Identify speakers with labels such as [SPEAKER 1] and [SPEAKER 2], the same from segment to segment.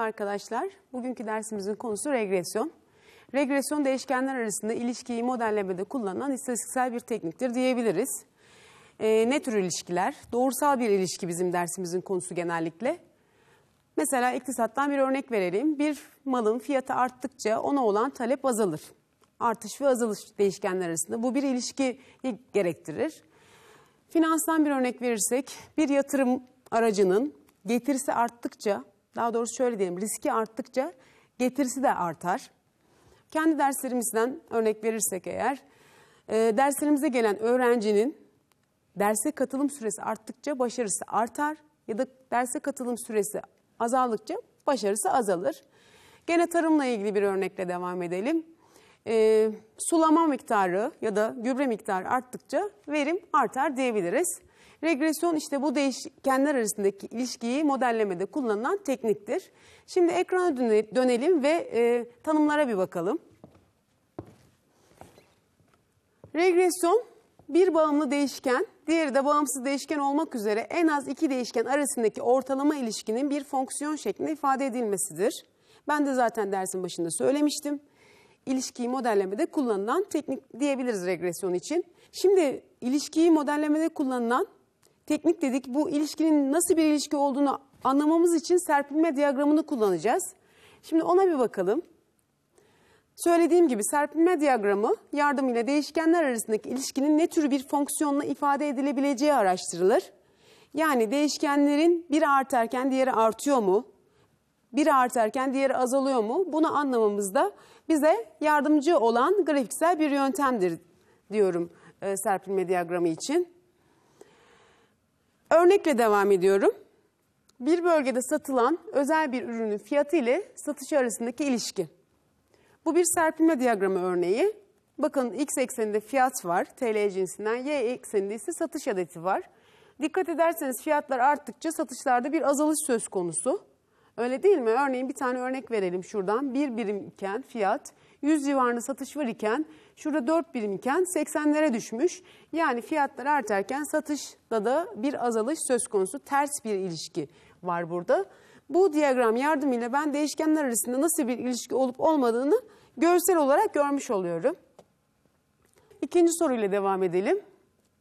[SPEAKER 1] arkadaşlar. Bugünkü dersimizin konusu regresyon. Regresyon değişkenler arasında ilişkiyi modellemede kullanılan istatistiksel bir tekniktir diyebiliriz. Ee, ne tür ilişkiler? Doğrusal bir ilişki bizim dersimizin konusu genellikle. Mesela iktisattan bir örnek verelim. Bir malın fiyatı arttıkça ona olan talep azalır. Artış ve azalış değişkenler arasında bu bir ilişki gerektirir. Finanstan bir örnek verirsek bir yatırım aracının getirisi arttıkça, daha doğrusu şöyle diyelim riski arttıkça getirisi de artar. Kendi derslerimizden örnek verirsek eğer, e, derslerimize gelen öğrencinin derse katılım süresi arttıkça başarısı artar ya da derse katılım süresi azaldıkça başarısı azalır. Gene tarımla ilgili bir örnekle devam edelim. E, sulama miktarı ya da gübre miktarı arttıkça verim artar diyebiliriz. Regresyon işte bu değişkenler arasındaki ilişkiyi modellemede kullanılan tekniktir. Şimdi ekrana dönelim ve e, tanımlara bir bakalım. Regresyon bir bağımlı değişken, diğeri de bağımsız değişken olmak üzere en az iki değişken arasındaki ortalama ilişkinin bir fonksiyon şeklinde ifade edilmesidir. Ben de zaten dersin başında söylemiştim. İlişkiyi modellemede kullanılan teknik diyebiliriz regresyon için. Şimdi ilişkiyi modellemede kullanılan teknik dedik. Bu ilişkinin nasıl bir ilişki olduğunu anlamamız için serpilme diyagramını kullanacağız. Şimdi ona bir bakalım. Söylediğim gibi serpilme diyagramı yardımıyla değişkenler arasındaki ilişkinin ne tür bir fonksiyonla ifade edilebileceği araştırılır. Yani değişkenlerin biri artarken diğeri artıyor mu? Biri artarken diğeri azalıyor mu? Bunu anlamamızda bize yardımcı olan grafiksel bir yöntemdir diyorum e, serpilme diyagramı için. Örnekle devam ediyorum. Bir bölgede satılan özel bir ürünün fiyatı ile satışı arasındaki ilişki. Bu bir serpilme diyagramı örneği. Bakın x ekseninde fiyat var TL cinsinden, y ekseninde ise satış adeti var. Dikkat ederseniz fiyatlar arttıkça satışlarda bir azalış söz konusu. Öyle değil mi? Örneğin bir tane örnek verelim şuradan. Bir birim iken fiyat 100 civarında satış var iken şurada 4 birim iken 80'lere düşmüş. Yani fiyatlar artarken satışta da bir azalış söz konusu. Ters bir ilişki var burada. Bu diyagram yardımıyla ben değişkenler arasında nasıl bir ilişki olup olmadığını görsel olarak görmüş oluyorum. İkinci soruyla devam edelim.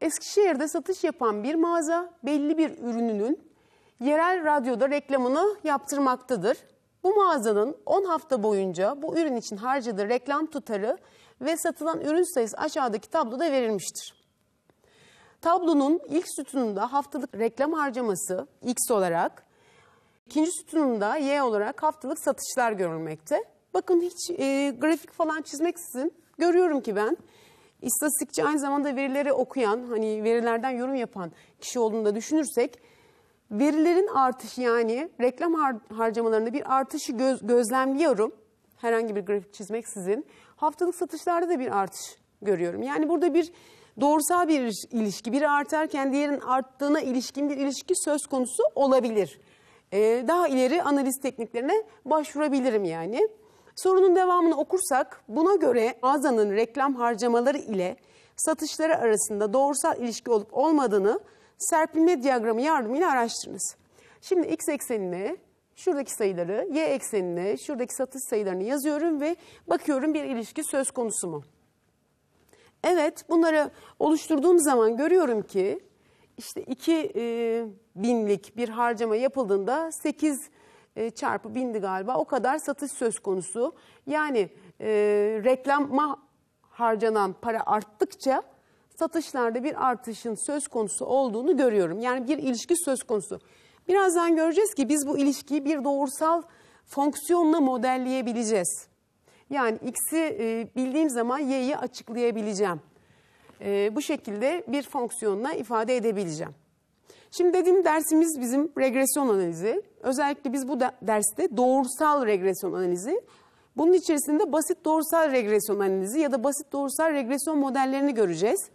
[SPEAKER 1] Eskişehir'de satış yapan bir mağaza belli bir ürününün yerel radyoda reklamını yaptırmaktadır. Bu mağazanın 10 hafta boyunca bu ürün için harcadığı reklam tutarı ve satılan ürün sayısı aşağıdaki tabloda verilmiştir. Tablonun ilk sütununda haftalık reklam harcaması X olarak, ikinci sütununda Y olarak haftalık satışlar görülmekte. Bakın hiç e, grafik falan çizmeksizin görüyorum ki ben istatistikçi aynı zamanda verileri okuyan, hani verilerden yorum yapan kişi olduğunu da düşünürsek verilerin artışı yani reklam har harcamalarında bir artışı göz gözlemliyorum. Herhangi bir grafik çizmeksizin. Haftalık satışlarda da bir artış görüyorum. Yani burada bir doğrusal bir ilişki, biri artarken diğerinin arttığına ilişkin bir ilişki söz konusu olabilir. Ee, daha ileri analiz tekniklerine başvurabilirim yani. Sorunun devamını okursak buna göre mağazanın reklam harcamaları ile satışları arasında doğrusal ilişki olup olmadığını serpilme diyagramı yardımıyla araştırınız. Şimdi x eksenine şuradaki sayıları, y eksenine şuradaki satış sayılarını yazıyorum ve bakıyorum bir ilişki söz konusu mu? Evet bunları oluşturduğum zaman görüyorum ki işte 2 e, binlik bir harcama yapıldığında 8 e, çarpı bindi galiba o kadar satış söz konusu. Yani e, reklama harcanan para arttıkça satışlarda bir artışın söz konusu olduğunu görüyorum. Yani bir ilişki söz konusu. Birazdan göreceğiz ki biz bu ilişkiyi bir doğrusal fonksiyonla modelleyebileceğiz. Yani x'i e, bildiğim zaman y'yi açıklayabileceğim. E, bu şekilde bir fonksiyonla ifade edebileceğim. Şimdi dediğim dersimiz bizim regresyon analizi. Özellikle biz bu derste doğrusal regresyon analizi, bunun içerisinde basit doğrusal regresyon analizi ya da basit doğrusal regresyon modellerini göreceğiz.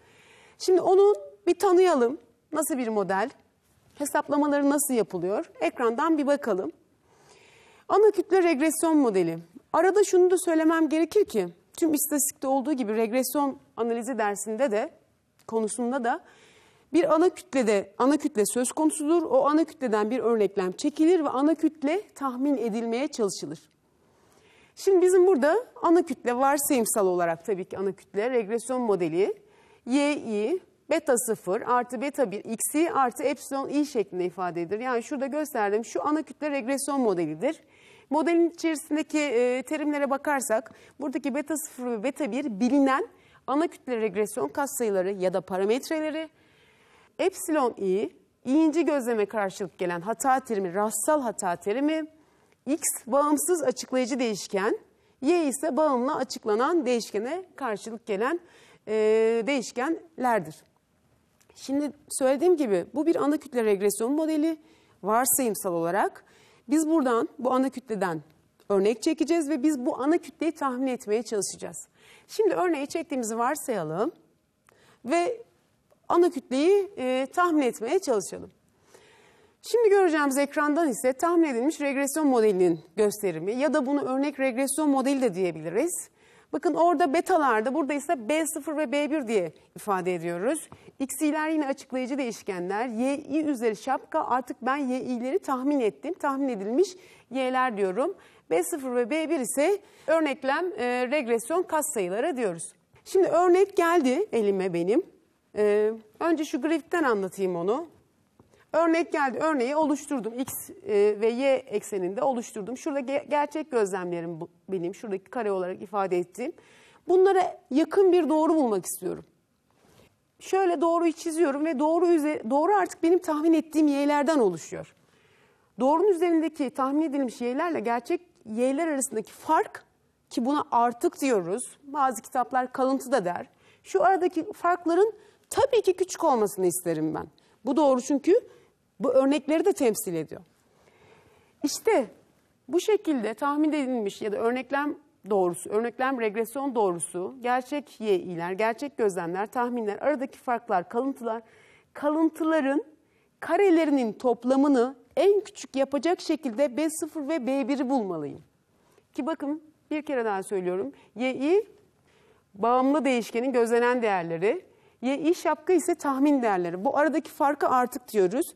[SPEAKER 1] Şimdi onu bir tanıyalım. Nasıl bir model? Hesaplamaları nasıl yapılıyor? Ekrandan bir bakalım. Ana kütle regresyon modeli. Arada şunu da söylemem gerekir ki tüm istatistikte olduğu gibi regresyon analizi dersinde de konusunda da Bir ana kütlede ana kütle söz konusudur. O ana kütleden bir örneklem çekilir ve ana kütle tahmin edilmeye çalışılır. Şimdi bizim burada ana kütle varsayımsal olarak tabii ki ana kütle regresyon modeli y beta 0 artı beta 1 x'i artı epsilon i şeklinde ifade edilir. Yani şurada gösterdiğim şu ana kütle regresyon modelidir. Modelin içerisindeki e, terimlere bakarsak buradaki beta 0 ve beta 1 bilinen ana kütle regresyon katsayıları ya da parametreleri. Epsilon i, i'inci gözleme karşılık gelen hata terimi, rastsal hata terimi. x bağımsız açıklayıcı değişken, y ise bağımlı açıklanan değişkene karşılık gelen e, değişkenlerdir. Şimdi söylediğim gibi bu bir ana kütle regresyon modeli varsayımsal olarak. Biz buradan bu ana kütleden örnek çekeceğiz ve biz bu ana kütleyi tahmin etmeye çalışacağız. Şimdi örneği çektiğimizi varsayalım ve ana kütleyi e, tahmin etmeye çalışalım. Şimdi göreceğimiz ekrandan ise tahmin edilmiş regresyon modelinin gösterimi ya da bunu örnek regresyon modeli de diyebiliriz. Bakın orada betalarda burada ise B0 ve B1 diye ifade ediyoruz. X'iler yine açıklayıcı değişkenler. Y, üzeri şapka artık ben Y'leri tahmin ettim. Tahmin edilmiş Y'ler diyorum. B0 ve B1 ise örneklem e, regresyon katsayıları diyoruz. Şimdi örnek geldi elime benim. E, önce şu grafikten anlatayım onu. Örnek geldi. Örneği oluşturdum. X e, ve Y ekseninde oluşturdum. Şurada ge gerçek gözlemlerim benim. Şuradaki kare olarak ifade ettiğim. Bunlara yakın bir doğru bulmak istiyorum. Şöyle doğruyu çiziyorum ve doğru üzeri, doğru artık benim tahmin ettiğim y'lerden oluşuyor. Doğrunun üzerindeki tahmin edilmiş y'lerle gerçek y'ler arasındaki fark ki buna artık diyoruz. Bazı kitaplar kalıntı da der. Şu aradaki farkların tabii ki küçük olmasını isterim ben. Bu doğru çünkü bu örnekleri de temsil ediyor. İşte bu şekilde tahmin edilmiş ya da örneklem doğrusu, örneklem regresyon doğrusu, gerçek y'ler, gerçek gözlemler, tahminler, aradaki farklar, kalıntılar, kalıntıların karelerinin toplamını en küçük yapacak şekilde B0 ve B1'i bulmalıyım. Ki bakın bir kere daha söylüyorum. Y'yi bağımlı değişkenin gözlenen değerleri, Y'yi şapka ise tahmin değerleri. Bu aradaki farkı artık diyoruz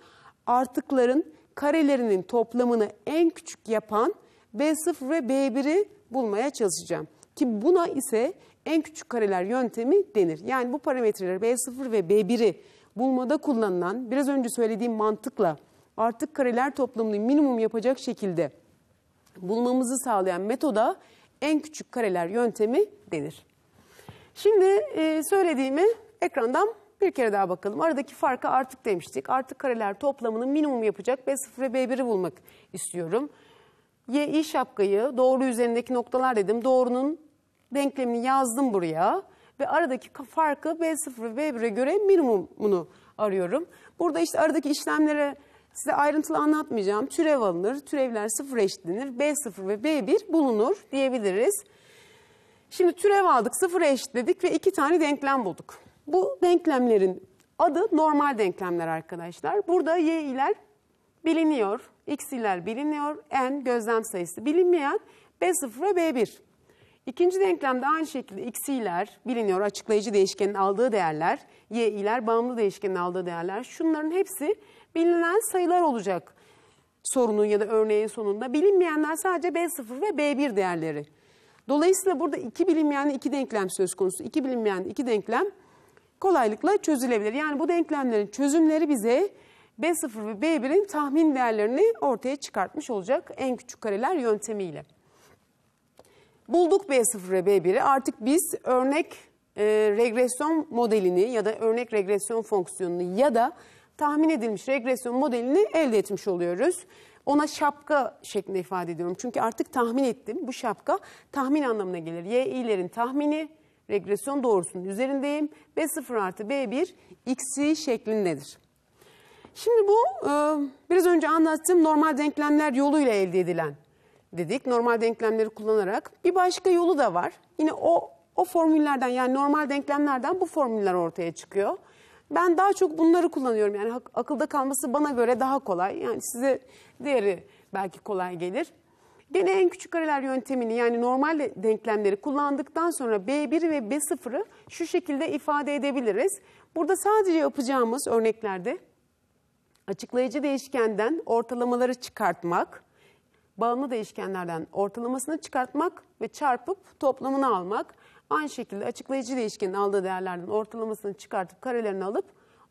[SPEAKER 1] artıkların karelerinin toplamını en küçük yapan B0 ve B1'i bulmaya çalışacağım. Ki buna ise en küçük kareler yöntemi denir. Yani bu parametreleri B0 ve B1'i bulmada kullanılan biraz önce söylediğim mantıkla artık kareler toplamını minimum yapacak şekilde bulmamızı sağlayan metoda en küçük kareler yöntemi denir. Şimdi e, söylediğimi ekrandan bir kere daha bakalım. Aradaki farkı artık demiştik. Artık kareler toplamını minimum yapacak B0 ve B1'i bulmak istiyorum. Y, i şapkayı doğru üzerindeki noktalar dedim. Doğrunun denklemini yazdım buraya. Ve aradaki farkı B0 ve B1'e göre minimumunu arıyorum. Burada işte aradaki işlemlere size ayrıntılı anlatmayacağım. Türev alınır, türevler sıfır eşitlenir, B0 ve B1 bulunur diyebiliriz. Şimdi türev aldık, sıfır eşitledik ve iki tane denklem bulduk. Bu denklemlerin adı normal denklemler arkadaşlar. Burada y'ler biliniyor, x'ler biliniyor, n gözlem sayısı bilinmeyen b0 ve b1. İkinci denklemde aynı şekilde x'iler biliniyor, açıklayıcı değişkenin aldığı değerler, y'ler bağımlı değişkenin aldığı değerler. Şunların hepsi bilinen sayılar olacak sorunun ya da örneğin sonunda. Bilinmeyenler sadece b0 ve b1 değerleri. Dolayısıyla burada iki bilinmeyen iki denklem söz konusu. İki bilinmeyen iki denklem kolaylıkla çözülebilir. Yani bu denklemlerin çözümleri bize B0 ve B1'in tahmin değerlerini ortaya çıkartmış olacak en küçük kareler yöntemiyle. Bulduk B0 ve B1'i artık biz örnek e, regresyon modelini ya da örnek regresyon fonksiyonunu ya da tahmin edilmiş regresyon modelini elde etmiş oluyoruz. Ona şapka şeklinde ifade ediyorum. Çünkü artık tahmin ettim. Bu şapka tahmin anlamına gelir. Y, i'lerin tahmini, regresyon doğrusunun üzerindeyim. B0 artı B1 x'i şeklindedir. Şimdi bu e, biraz önce anlattığım normal denklemler yoluyla elde edilen dedik. Normal denklemleri kullanarak. Bir başka yolu da var. Yine o, o formüllerden yani normal denklemlerden bu formüller ortaya çıkıyor. Ben daha çok bunları kullanıyorum. Yani akılda kalması bana göre daha kolay. Yani size diğeri belki kolay gelir. Gene en küçük kareler yöntemini yani normal denklemleri kullandıktan sonra B1 ve B0'ı şu şekilde ifade edebiliriz. Burada sadece yapacağımız örneklerde açıklayıcı değişkenden ortalamaları çıkartmak, bağımlı değişkenlerden ortalamasını çıkartmak ve çarpıp toplamını almak. Aynı şekilde açıklayıcı değişkenin aldığı değerlerden ortalamasını çıkartıp karelerini alıp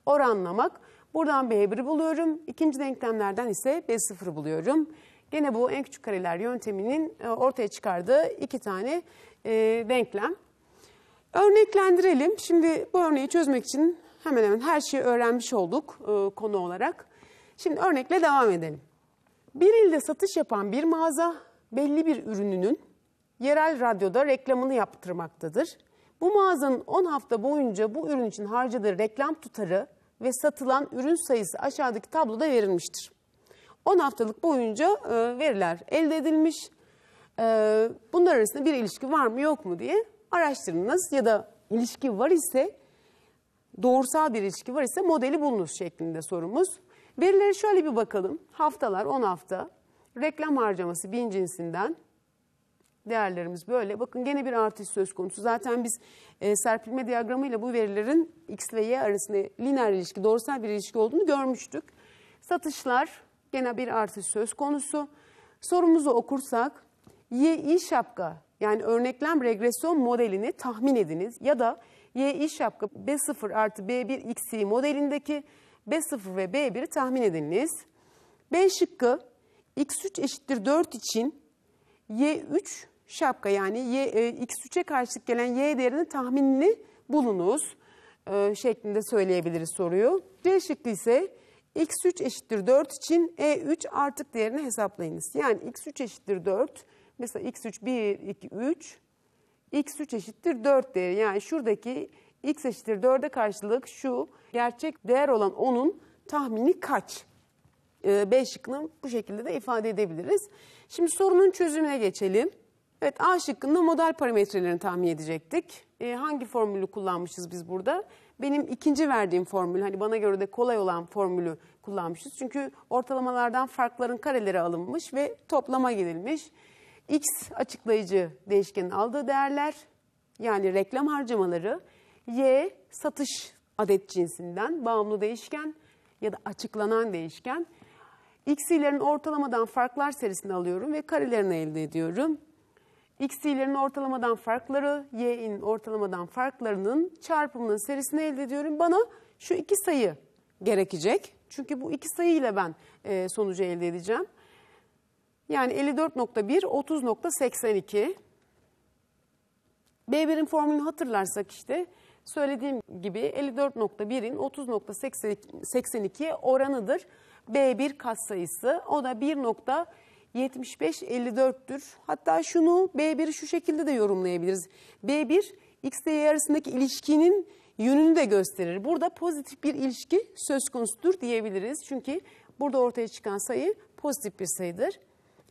[SPEAKER 1] oranlamak. Buradan B1'i buluyorum. İkinci denklemlerden ise B0'ı buluyorum. Gene bu en küçük kareler yönteminin e, ortaya çıkardığı iki tane e, denklem. Örneklendirelim. Şimdi bu örneği çözmek için hemen hemen her şeyi öğrenmiş olduk e, konu olarak. Şimdi örnekle devam edelim. Bir ilde satış yapan bir mağaza belli bir ürününün yerel radyoda reklamını yaptırmaktadır. Bu mağazanın 10 hafta boyunca bu ürün için harcadığı reklam tutarı ve satılan ürün sayısı aşağıdaki tabloda verilmiştir. 10 haftalık boyunca e, veriler elde edilmiş. E, bunlar arasında bir ilişki var mı yok mu diye araştırınız ya da ilişki var ise doğrusal bir ilişki var ise modeli bulunuz şeklinde sorumuz. Verilere şöyle bir bakalım. Haftalar 10 hafta. Reklam harcaması bin cinsinden. Değerlerimiz böyle. Bakın gene bir artış söz konusu. Zaten biz e, serpilme diyagramıyla bu verilerin x ve y arasında lineer ilişki, doğrusal bir ilişki olduğunu görmüştük. Satışlar gene bir artış söz konusu. Sorumuzu okursak y i şapka yani örneklem regresyon modelini tahmin ediniz ya da y i şapka b0 artı b1 x'i modelindeki B0 ve B1'i tahmin ediniz. B şıkkı x3 eşittir 4 için y3 şapka yani y, e, x3'e karşılık gelen y değerinin tahminini bulunuz e, şeklinde söyleyebiliriz soruyu. C şıkkı ise x3 eşittir 4 için e3 artık değerini hesaplayınız. Yani x3 eşittir 4 mesela x3 1, 2, 3 x3 eşittir 4 değeri yani şuradaki x eşittir 4'e karşılık şu gerçek değer olan 10'un tahmini kaç? Ee, B şıkkını bu şekilde de ifade edebiliriz. Şimdi sorunun çözümüne geçelim. Evet A şıkkında model parametrelerini tahmin edecektik. Ee, hangi formülü kullanmışız biz burada? Benim ikinci verdiğim formül hani bana göre de kolay olan formülü kullanmışız. Çünkü ortalamalardan farkların kareleri alınmış ve toplama gidilmiş. X açıklayıcı değişkenin aldığı değerler yani reklam harcamaları Y satış adet cinsinden bağımlı değişken ya da açıklanan değişken. X'ilerin ortalamadan farklar serisini alıyorum ve karelerini elde ediyorum. X'ilerin ortalamadan farkları, Y'in ortalamadan farklarının çarpımının serisini elde ediyorum. Bana şu iki sayı gerekecek. Çünkü bu iki sayı ile ben e, sonucu elde edeceğim. Yani 54.1, 30.82. B1'in formülünü hatırlarsak işte söylediğim gibi 54.1'in 30.82'ye oranıdır. B1 katsayısı o da 1.7554'tür. Hatta şunu B1'i şu şekilde de yorumlayabiliriz. B1 X ile Y arasındaki ilişkinin yönünü de gösterir. Burada pozitif bir ilişki söz konusudur diyebiliriz. Çünkü burada ortaya çıkan sayı pozitif bir sayıdır.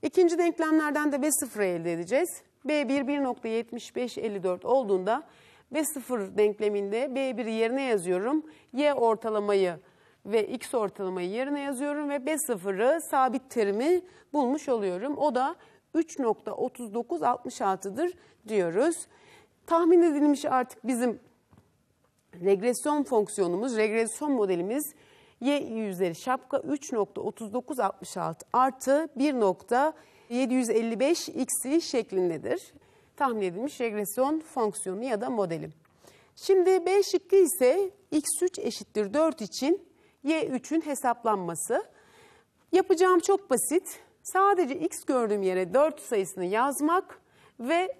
[SPEAKER 1] İkinci denklemlerden de B0 elde edeceğiz. B1 1.7554 olduğunda B0 denkleminde B1'i yerine yazıyorum. Y ortalamayı ve X ortalamayı yerine yazıyorum ve B0'ı sabit terimi bulmuş oluyorum. O da 3.3966'dır diyoruz. Tahmin edilmiş artık bizim regresyon fonksiyonumuz, regresyon modelimiz y üzeri şapka 3.3966 artı 1.755 x'i şeklindedir tahmin edilmiş regresyon fonksiyonu ya da modeli. Şimdi B şıkkı ise x3 eşittir 4 için y3'ün hesaplanması. Yapacağım çok basit. Sadece x gördüğüm yere 4 sayısını yazmak ve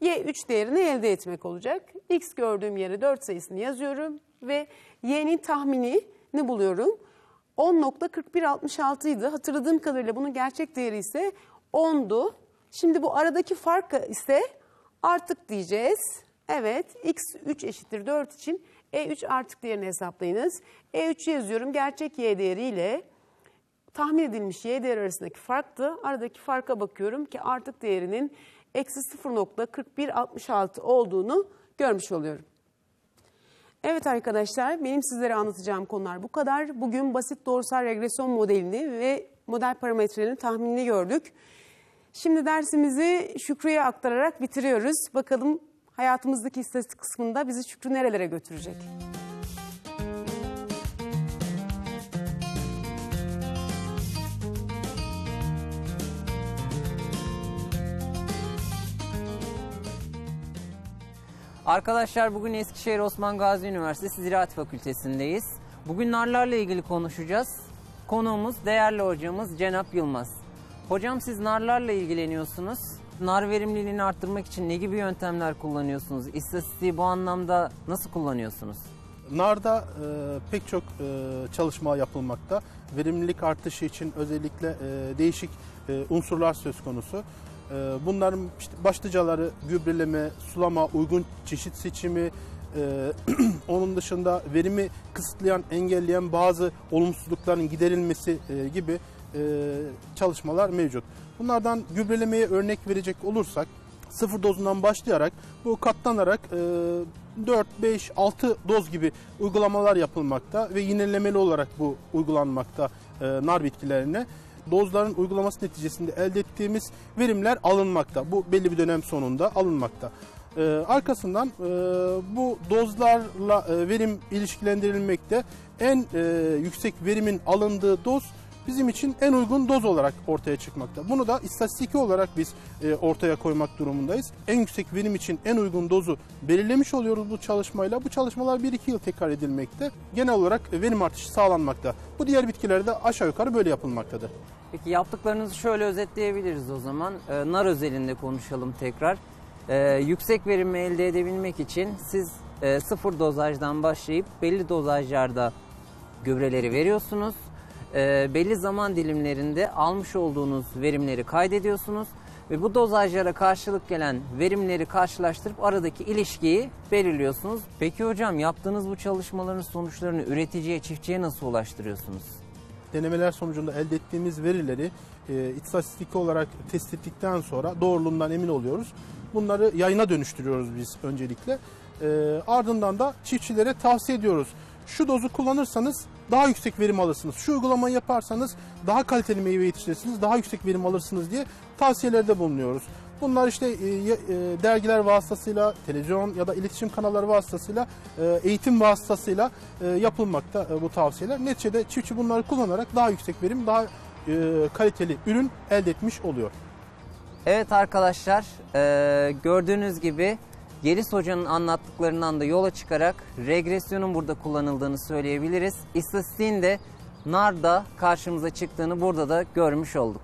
[SPEAKER 1] y3 değerini elde etmek olacak. x gördüğüm yere 4 sayısını yazıyorum ve y'nin tahminini buluyorum. 10.4166 idi. Hatırladığım kadarıyla bunun gerçek değeri ise 10'du. Şimdi bu aradaki fark ise artık diyeceğiz. Evet x 3 eşittir 4 için e3 artık değerini hesaplayınız. E3 yazıyorum gerçek y değeriyle tahmin edilmiş y değeri arasındaki farktı. Aradaki farka bakıyorum ki artık değerinin eksi 0.4166 olduğunu görmüş oluyorum. Evet arkadaşlar benim sizlere anlatacağım konular bu kadar. Bugün basit doğrusal regresyon modelini ve model parametrelerini tahminini gördük. Şimdi dersimizi Şükrü'ye aktararak bitiriyoruz. Bakalım hayatımızdaki istatistik kısmında bizi Şükrü nerelere götürecek?
[SPEAKER 2] Arkadaşlar bugün Eskişehir Osman Gazi Üniversitesi Ziraat Fakültesindeyiz. Bugün narlarla ilgili konuşacağız. Konuğumuz değerli hocamız Cenap Yılmaz. Hocam siz narlarla ilgileniyorsunuz. Nar verimliliğini arttırmak için ne gibi yöntemler kullanıyorsunuz? İstatistiği bu anlamda nasıl kullanıyorsunuz?
[SPEAKER 3] Narda e, pek çok e, çalışma yapılmakta. Verimlilik artışı için özellikle e, değişik e, unsurlar söz konusu. E, bunların işte başlıcaları gübreleme, sulama, uygun çeşit seçimi, e, onun dışında verimi kısıtlayan, engelleyen bazı olumsuzlukların giderilmesi e, gibi e, çalışmalar mevcut. Bunlardan gübrelemeye örnek verecek olursak sıfır dozundan başlayarak bu katlanarak e, 4, 5, 6 doz gibi uygulamalar yapılmakta ve yinelemeli olarak bu uygulanmakta e, nar bitkilerine. Dozların uygulaması neticesinde elde ettiğimiz verimler alınmakta. Bu belli bir dönem sonunda alınmakta. E, arkasından e, bu dozlarla e, verim ilişkilendirilmekte. En e, yüksek verimin alındığı doz bizim için en uygun doz olarak ortaya çıkmakta. Bunu da istatistiki olarak biz e, ortaya koymak durumundayız. En yüksek verim için en uygun dozu belirlemiş oluyoruz bu çalışmayla. Bu çalışmalar 1-2 yıl tekrar edilmekte. Genel olarak e, verim artışı sağlanmakta. Bu diğer bitkilerde aşağı yukarı böyle yapılmaktadır.
[SPEAKER 2] Peki yaptıklarınızı şöyle özetleyebiliriz o zaman. Ee, nar özelinde konuşalım tekrar. Ee, yüksek verimi elde edebilmek için siz e, sıfır dozajdan başlayıp belli dozajlarda gübreleri veriyorsunuz. Ee, belli zaman dilimlerinde almış olduğunuz verimleri kaydediyorsunuz ve bu dozajlara karşılık gelen verimleri karşılaştırıp aradaki ilişkiyi belirliyorsunuz. Peki hocam yaptığınız bu çalışmaların sonuçlarını üreticiye, çiftçiye nasıl ulaştırıyorsunuz?
[SPEAKER 3] denemeler sonucunda elde ettiğimiz verileri e, istatistik olarak test ettikten sonra doğruluğundan emin oluyoruz. Bunları yayına dönüştürüyoruz biz öncelikle. E, ardından da çiftçilere tavsiye ediyoruz. Şu dozu kullanırsanız daha yüksek verim alırsınız. Şu uygulamayı yaparsanız daha kaliteli meyve yetiştirirsiniz, daha yüksek verim alırsınız diye tavsiyelerde bulunuyoruz. Bunlar işte e, e, dergiler vasıtasıyla, televizyon ya da iletişim kanalları vasıtasıyla, e, eğitim vasıtasıyla yapılmakta bu tavsiyeler. Neticede çiftçi bunları kullanarak daha yüksek verim, daha kaliteli ürün elde etmiş oluyor.
[SPEAKER 2] Evet arkadaşlar gördüğünüz gibi Gelis Hoca'nın anlattıklarından da yola çıkarak regresyonun burada kullanıldığını söyleyebiliriz. İstatistiğin de NAR'da karşımıza çıktığını burada da görmüş olduk.